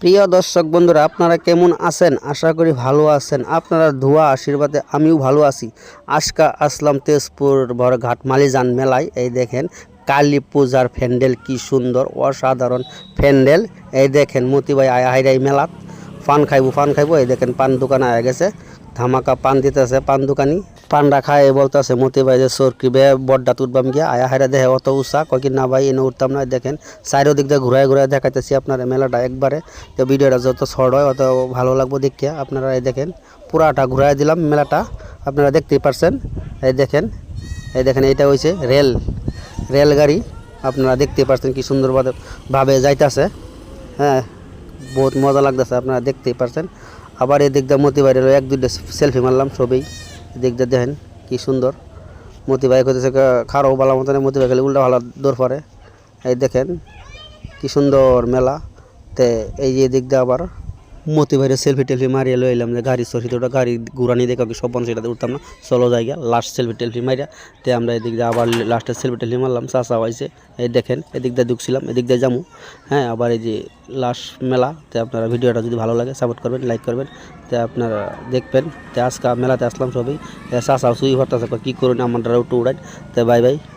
প্রিয় দর্শক বন্ধুরা, আপনারা কেমন আছেন? আশা করি ভালো আছেন। আপনারা ধোয়া আশীর্বাদে আমিও ভালো আছি। আজকা আসলাম তেজপুর ঘাট মালিজান মেলায়। এই দেখেন, কালী পূজার প্যান্ডেল কি সুন্দর, অসাধারণ প্যান্ডেল। এই দেখেন মতিবাই আয় হাইরাই মেলাত পান খাইবো পান খাইবো। এই দেখেন পান দোকান আয়া গেছে। ধামাকা পান দিতেছে পান দোকানি। পান্ডা খায় বলতেছে, মতি ভাই যে সরকি বে, বড্ডা তুটবাম গিয়া। আয়া হাইরা দেখে অত উৎসাহ কয় কি, না ভাই, এনে উঠতাম না। দেখেন চারিও দিক দিয়ে ঘুরায় ঘুরায় দেখাইতেছি আপনার মেলাটা একবারে। তো ভিডিওটা যত শর্ট হয়, অত ভালো লাগবো দেখিয়া। আপনারা এই দেখেন, পুরাটা ঘুরাই দিলাম মেলাটা। আপনারা দেখতেই পারছেন। এই দেখেন এই দেখেন এটা হয়েছে রেল, রেলগাড়ি। আপনারা দেখতেই পারছেন কি সুন্দরভাবে ভাবে যাইতাছে। হ্যাঁ। বহুত মজা লাগতেছে, আপনারা দেখতেই পারছেন। আবার এদিক দিয়ে মতি ভাই এক, দুইটা সেলফি মারলাম সবই এদিক দেখেন কি সুন্দর। মতি ভাই করতেছে খারো বালা মতন মতি ভাই খালি উল্টা ভালো দৌড় পরে। এই দেখেন কি সুন্দর মেলা। তে এই যে দিকটা আবার মতি ভাইয়ের সেলফি টেলফি মারিয়ে লই এলাম যে গাড়ি সরষিত ওটা গাড়ি ঘুরানি দেখে সব সেটাতে উঠতাম না। চলো জায়গা লাস্ট সেলফি টেলফি মারিয়া। তে আমরা এদিক দিয়ে আবার লাস্টে সেলফি টেলফি মারলাম চাষা হয়েছে। এই দেখেন, এদিক দিয়ে ঢুকছিলাম, এদিক দিয়ে যাব হ্যাঁ আবার এই যে লাস্ট মেলা, তে আপনারা ভিডিওটা যদি ভালো লাগে সাপোর্ট করবেন লাইক করবেন। তে আপনারা দেখবেন, তে আজকে মেলাতে আসলাম সবই। চাষা সুই হতাছে কী করুন আমার একটু উড়াই তে বাই বাই।